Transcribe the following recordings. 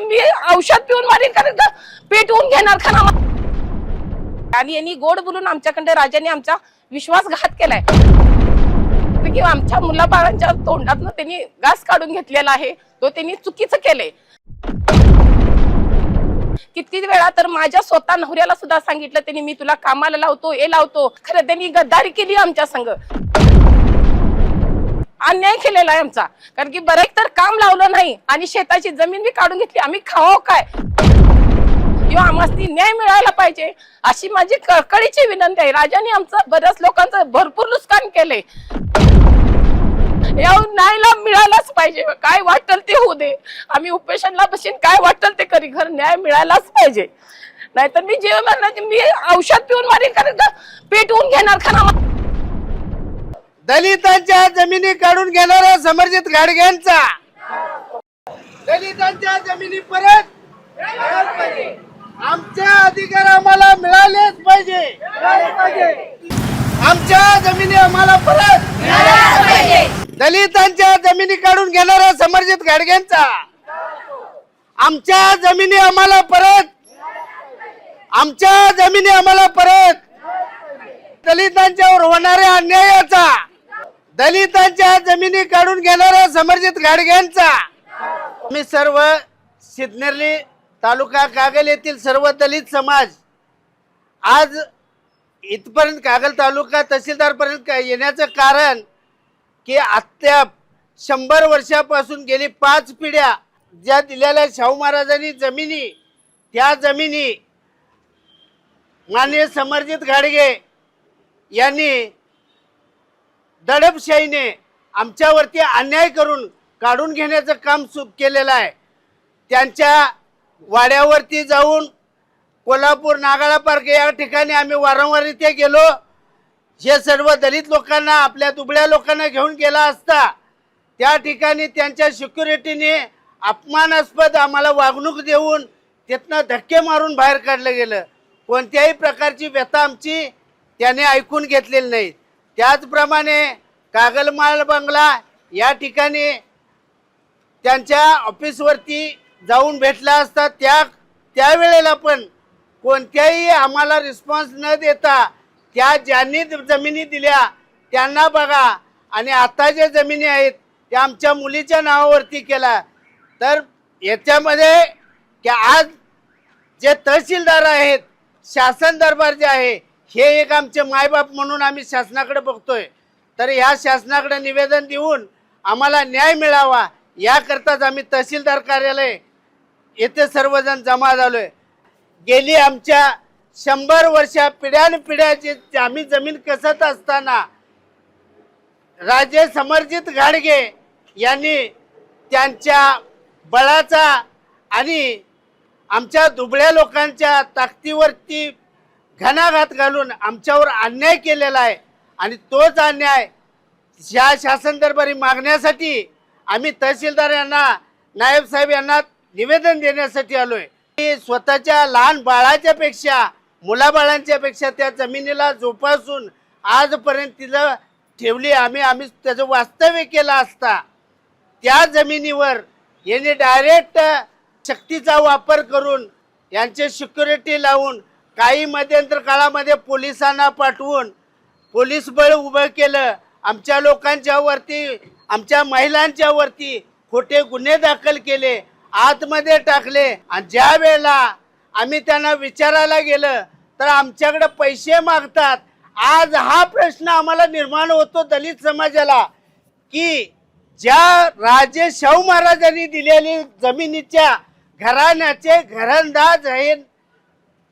मी औषध पिऊन मारीन कारण का पेटवून घेणार खाना आणि यांनी गोड बोलून आमच्याकडे राजाने आमचा विश्वासघात केलाय. की आमच्या मुलाबाळांच्या तोंडातनं त्यांनी घास काढून घेतलेला आहे. तो त्यांनी चुकीचं केलंय. किती वेळा तर माझ्या स्वतः नवऱ्याला सुद्धा सांगितलं त्यांनी मी तुला कामाला लावतो हे लावतो. खरं त्यांनी गद्दारी केली आमच्या संग. अन्याय केलेला आहे आमचा. कारण की बरेक तर काम लावलं नाही आणि शेताची जमीन बी काढून घेतली आम्ही खावं काय? किंवा आम्हाला न्याय मिळायला पाहिजे अशी माझी कळकळीची विनंती आहे. राजाने आमचं बऱ्याच लोकांचं भरपूर नुकसान केलंय. या न्यायला मिळालाच पाहिजे. काय वाटल ते होऊ दे. आम्ही उपेशनला बसून काय वाटल ते करी. घर न्याय मिळायलाच पाहिजे. नाहीतर मी जेव्हा मी औषध पिऊन मारीन कारण पेटवून घेणार खाना. दलितांच्या जमिनी काढून घेणारा समर्जित गाडग्यांचा दलितांच्या जमिनी परत आमच्या अधिकार आम्हाला मिळालेच पाहिजे. आमच्या जमिनी आम्हाला परत दलितांच्या जमिनी काढून घेणारा समर्जित गाडग्यांचा आमच्या जमिनी आम्हाला परत आमच्या जमिनी आम्हाला परत दलितांच्यावर होणाऱ्या अन्यायाचा. दलितांच्या जमिनी काढून घेणाऱ्या समर्जित गाडग्यांचा. मी सर्व सिद्नेरली तालुका कागल येथील सर्व दलित समाज आज इथपर्यंत कागल तालुका तहसीलदारपर्यंत येण्याचं कारण की अत्याप शंभर वर्षापासून गेली पाच पिढ्या ज्या दिलेल्या शाहू महाराजांनी जमिनी त्या जमिनी माननीय समर्जित घाडगे यांनी दडपशाहीने आमच्यावरती अन्याय करून काढून घेण्याचं काम सु केलेलं आहे. त्यांच्या वाड्यावरती जाऊन कोल्हापूर नागाळा पार्क या ठिकाणी आम्ही वारंवार इथे गेलो. हे सर्व दलित लोकांना आपल्या दुबळ्या लोकांना घेऊन गेला असता त्या ठिकाणी त्यांच्या सिक्युरिटीने अपमानास्पद आम्हाला वागणूक देऊन तिथनं धक्के मारून बाहेर काढलं गेलं. कोणत्याही प्रकारची व्यथा आमची त्याने ऐकून घेतलेली नाही त्याचप्रमाणे कागलमाल बंगला या ठिकाणी त्यांच्या ऑफिसवरती जाऊन भेटला असता त्या त्यावेळेला पण कोणत्याही आम्हाला रिस्पॉन्स न देता त्या ज्यांनी जमिनी दिल्या त्यांना बघा. आणि आता ज्या जमिनी आहेत त्या आमच्या मुलीच्या नावावरती केला. तर याच्यामध्ये की आज जे तहसीलदार आहेत शासन दरबार जे आहे हे एक आमचे मायबाप म्हणून आम्ही शासनाकडे बघतोय. तर ह्या शासनाकडे निवेदन देऊन आम्हाला न्याय मिळावा याकरताच आम्ही तहसीलदार कार्यालय येथे सर्वजण जमा झालोय. गेली आमच्या शंभर वर्षा पिढ्यानपिढ्याची आम्ही जमीन कसत असताना राजे समर्जित घाडगे यांनी त्यांच्या बळाचा आणि आमच्या दुबळ्या लोकांच्या ताकदीवरती घणाघात घालून आमच्यावर अन्याय केलेला आहे. आणि तोच अन्याय या शासन दरबारी मागण्यासाठी आम्ही तहसीलदार यांना नायब साहेब यांना निवेदन देण्यासाठी आलोय. की स्वतःच्या लहान बाळाच्या पेक्षा मुलाबाळांच्या पेक्षा त्या जमिनीला जोपासून आजपर्यंत तिला ठेवली. आम्ही आम्ही त्याचं वास्तव्य केलं असता. त्या जमिनीवर यांनी डायरेक्ट शक्तीचा वापर करून यांचे सिक्युरिटी लावून काही मध्यंतर काळामध्ये पोलिसांना पाठवून पोलीस बळ उभं केलं. आमच्या लोकांच्या वरती आमच्या महिलांच्या वरती खोटे गुन्हे दाखल केले आतमध्ये टाकले. आणि ज्या वेळेला आम्ही त्यांना विचारायला गेलं तर आमच्याकडे पैसे मागतात. आज हा प्रश्न आम्हाला निर्माण होतो दलित समाजाला की ज्या राजे शाहू महाराजांनी दिलेली जमिनीच्या घराण्याचे घरंदाज हे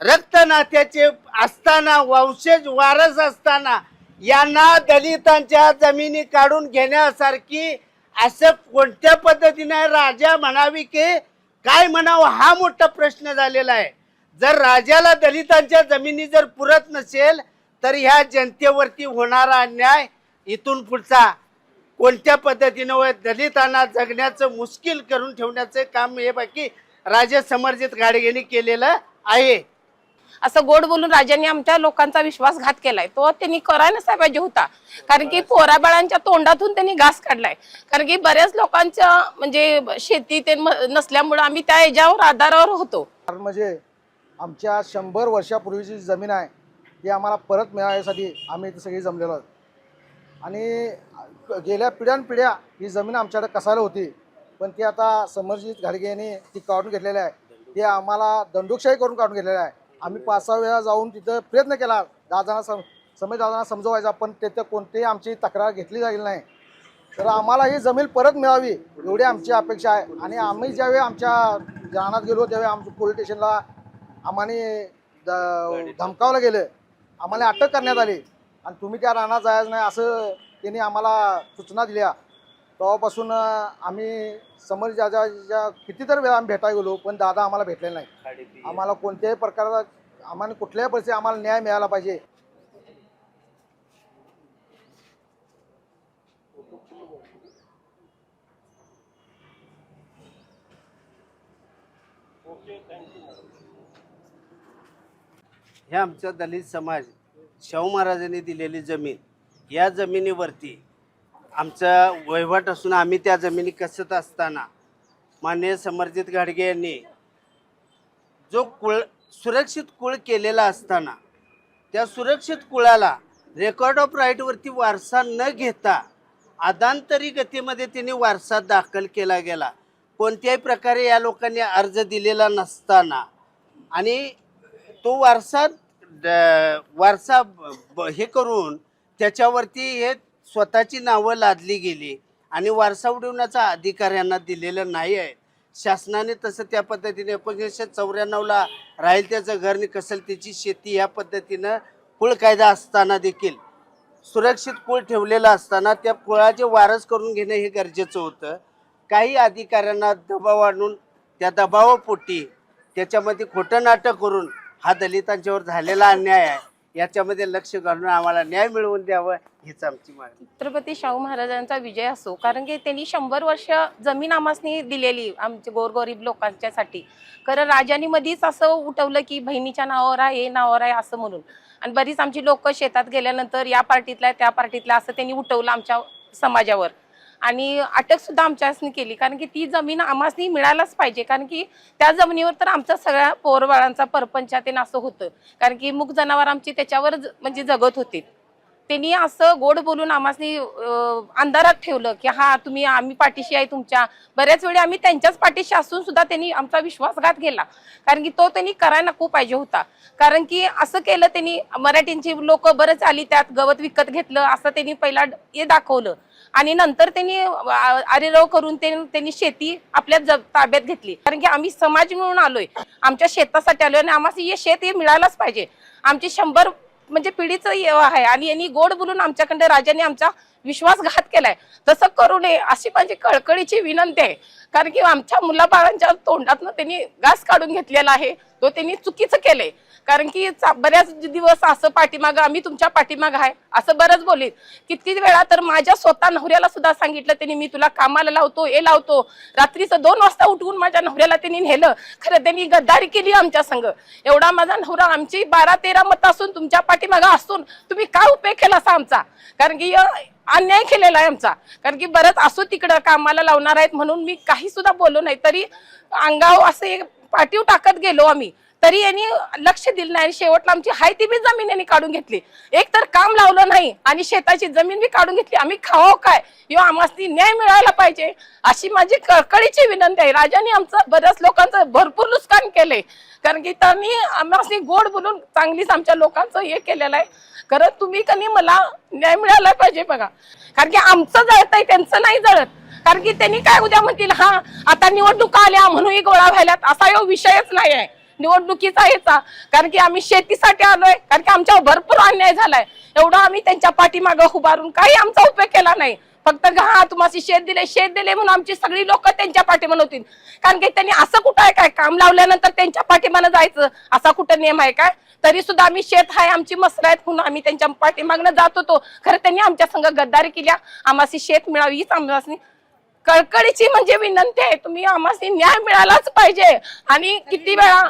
रक्त नात्याचे असताना वंशज वारस असताना यांना दलितांच्या जमिनी काढून घेण्यासारखी असं कोणत्या पद्धतीने राजा म्हणावी की काय म्हणावं हा मोठा प्रश्न झालेला आहे. जर राजाला दलितांच्या जमिनी जर पुरत नसेल तर ह्या जनतेवरती होणारा अन्याय इथून पुढचा कोणत्या पद्धतीनं व दलितांना जगण्याचं मुश्किल करून ठेवण्याचं काम हे बाकी राजा समर्जित गाडगेने केलेलं आहे. असं गोड बोलून राजांनी आमच्या लोकांचा विश्वासघात केलाय. तो त्यांनी करायला नसाय पाहिजे होता. कारण की पोराबाळांच्या तोंडातून त्यांनी घास काढलाय. कारण की बऱ्याच लोकांच्या म्हणजे शेती ते म- नसल्यामुळे आम्ही त्या याच्यावर आधारावर होतो. कारण म्हणजे आमच्या शंभर वर्षापूर्वीची जी जमीन आहे ती आम्हाला परत मिळाण्यासाठी आम्ही इथे सगळी जमलेलो आहोत. आणि गेल्या पिढ्यानपिढ्या ही जमीन आमच्याकडे कसायला होती पण ती आता समरजित घाडगे यांनी ती काढून घेतलेली आहे. ती आम्हाला दंडुकशाही करून काढून घेतलेली आहे. आम्ही पाच सहा वेळा जाऊन तिथं प्रयत्न केला. दादांना सम समय दादांना समजवायचा पण तिथं कोणतीही आमची तक्रार घेतली जाईल नाही. तर आम्हाला ही जमीन परत मिळावी एवढी आमची अपेक्षा आहे. आणि आम्ही ज्यावेळी आमच्या रानात गेलो त्यावेळी आमच्या पोलीस स्टेशनला आम्हाला द- धमकावलं गेलं. आम्हाला अटक करण्यात आली. आणि तुम्ही त्या रानात जायचं नाही असं त्यांनी आम्हाला सूचना दिल्या. तेव्हापासून आम्ही समोर ज्या ज्या ज्या कितीतरी वेळा आम्ही भेटायला गेलो पण दादा आम्हाला भेटले नाही आम्हाला कोणत्याही प्रकारचा आम्हाला कुठल्याही परिस्थिती आम्हाला न्याय मिळाला पाहिजे. हे आमचा दलित समाज शाहू महाराजांनी दिलेली जमीन या जमिनीवरती आमचा वहिवाट असून आम्ही त्या जमिनी कसत असताना माननीय समर्जित घाडगे यांनी जो कुळ सुरक्षित कुळ केलेला असताना त्या सुरक्षित कुळाला रेकॉर्ड ऑफ राईटवरती वारसा न घेता अदांतरी गतीमध्ये त्यांनी वारसा दाखल केला गेला. कोणत्याही प्रकारे या लोकांनी अर्ज दिलेला नसताना आणि तो वारसा वारसा ब- हे करून त्याच्यावरती हे स्वतःची नावं लादली गेली आणि वारसा उडवण्याचा अधिकार यांना दिलेला नाही आहे. शासनाने तसं त्या पद्धतीने एकोणीसशे चौऱ्याण्णवला राहील त्याचं घर नि कसल त्याची शेती या पद्धतीनं कुळ कायदा असताना देखील सुरक्षित कुळ ठेवलेला असताना त्या कुळाचे वारस करून घेणं हे गरजेचं होतं. काही अधिकाऱ्यांना दबाव आणून त्या दबावापोटी त्याच्यामध्ये खोटं नाटक करून हा दलितांच्यावर झालेला अन्याय आहे. याच्यामध्ये लक्ष घालून आम्हाला न्याय मिळवून द्यावं हीच आमची मागणी. छत्रपती शाहू महाराजांचा विजय असो कारण की त्यांनी शंभर वर्ष जमीन आमासनी दिलेली आमच्या गोरगरीब लोकांच्यासाठी. कारण राजांनी मध्येच असं उठवलं की बहिणीच्या नावावर आहे हे नावावर आहे असं म्हणून. आणि बरीच आमची लोक शेतात गेल्यानंतर या पार्टीतल्या त्या पार्टीतल्या असं त्यांनी उठवलं आमच्या समाजावर. आणि अटक सुद्धा आमच्यासनी केली. कारण की ती जमीन आम्हासनी मिळायलाच पाहिजे. कारण की त्या जमिनीवर तर आमचा सगळ्या पोरबाळांचा परपंचातेन असं होतं. कारण की मुख जनावर आमची त्याच्यावर म्हणजे जगत होती. त्यांनी असं गोड बोलून आम्हासनी अंधारात ठेवलं की हा तुम्ही आम्ही पाठीशी आहे तुमच्या. बऱ्याच वेळी आम्ही त्यांच्याच पाठीशी असून सुद्धा त्यांनी आमचा विश्वासघात केला. कारण की तो त्यांनी करायला नको पाहिजे होता. कारण की असं केलं त्यांनी मराठींची लोक बरंच आली त्यात गवत विकत घेतलं असं त्यांनी पहिला हे दाखवलं. आणि नंतर त्यांनी अरेराव आरेराव करून त्यांनी शेती आपल्या ताब्यात घेतली. कारण की आम्ही समाज मिळून आलोय. आमच्या शेतासाठी आलोय आणि आम्हाला हे शेत हे मिळायलाच पाहिजे. आमचे शंभर म्हणजे पिढीचं आहे. आणि यांनी गोड बोलून आमच्याकडे राजाने आमचा विश्वासघात केलाय. तसं करू नये अशी माझी कळकळीची विनंती आहे. कारण की आमच्या मुलाबाळांच्या तोंडातनं त्यांनी घास काढून घेतलेला आहे. तो त्यांनी चुकीचं केलंय. कारण की चा- बऱ्याच दिवस असं पाठीमागं आम्ही तुमच्या पाठीमागं आहे. असं बरंच बोलीत किती वेळा तर माझ्या स्वतः नवऱ्याला सुद्धा सांगितलं त्यांनी मी तुला कामाला लावतो हे लावतो. रात्रीचं दोन वाजता उठवून माझ्या नवऱ्याला त्यांनी नेलं. खरं त्यांनी गद्दारी केली आमच्या संग. एवढा माझा नवरा आमची बारा तेरा मत असून तुमच्या पाठीमागं असून तुम्ही काय उपयोग केला असा आमचा? कारण की अन्याय केलेला आहे आमचा. कारण की बरंच असो तिकडं कामाला लावणार आहेत म्हणून मी काही सुद्धा बोललो नाही. तरी अंगाव असे पाठीव टाकत गेलो आम्ही. तरी यांनी लक्ष दिलं नाही आणि शेवटला आमची हाय ती बी जमीन यांनी काढून घेतली. एक तर काम लावलं नाही आणि शेताची जमीन बी काढून घेतली. आम्ही खावं काय? यो आम्हाला न्याय मिळायला पाहिजे. अशी माझी कळकळीची विनंती आहे. राजाने आमचं बऱ्याच लोकांचं भरपूर नुकसान केलंय. कारण की त्यांनी आम्हाला गोड बोलून चांगलीच आमच्या लोकांचं हे केलेलं आहे. खरं तुम्ही कधी मला न्याय मिळाला पाहिजे बघा. कारण की आमचं जळतंय त्यांचं नाही जळत. कारण की त्यांनी काय उद्या म्हणतील हा आता निवडणुका आल्या म्हणून गोळा व्हायला असा यो विषयच नाही आहे. निवडणुकीचा याचा कारण की आम्ही शेतीसाठी आलोय कारण की आमच्यावर भरपूर अन्याय झालाय. एवढा आम्ही त्यांच्या पाठीमागं उभारून काही आमचा उपयोग केला नाही. फक्त हा तुम्हाला शेत दिले शेत दिले म्हणून आमची सगळी लोक त्यांच्या पाठीमान होतील. कारण की त्यांनी असं कुठं आहे काय? काम लावल्यानंतर त्यांच्या पाठीमानं जायचं. असा कुठं नियम आहे काय? तरी सुद्धा आम्ही शेत आहे आमची मसर आहेत म्हणून आम्ही त्यांच्या पाठीमागनं जात होतो. खरं त्यांनी आमच्या संघ गद्दारी केल्या. आम्हाला शेत मिळावी हीच आम्हाला कळकळीची म्हणजे विनंती आहे. तुम्ही आम्हाला न्याय मिळालाच पाहिजे. आणि किती वेळा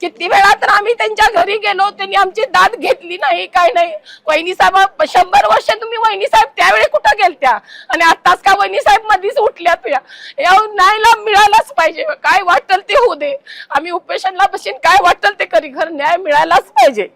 किती वेळा तर आम्ही त्यांच्या घरी गेलो त्यांनी आमची दाद घेतली नाही काय नाही. वहिनी साहेब शंभर वर्ष तुम्ही वहिनी साहेब त्यावेळी कुठं गेलत्या? आणि आताच का वहिनी साहेब मध्येच उठल्यात या या न्यायला मिळालाच पाहिजे. काय वाटल ते होऊ दे. आम्ही उपेशनला बसीन काय वाटल ते करी? घर न्याय मिळालाच पाहिजे.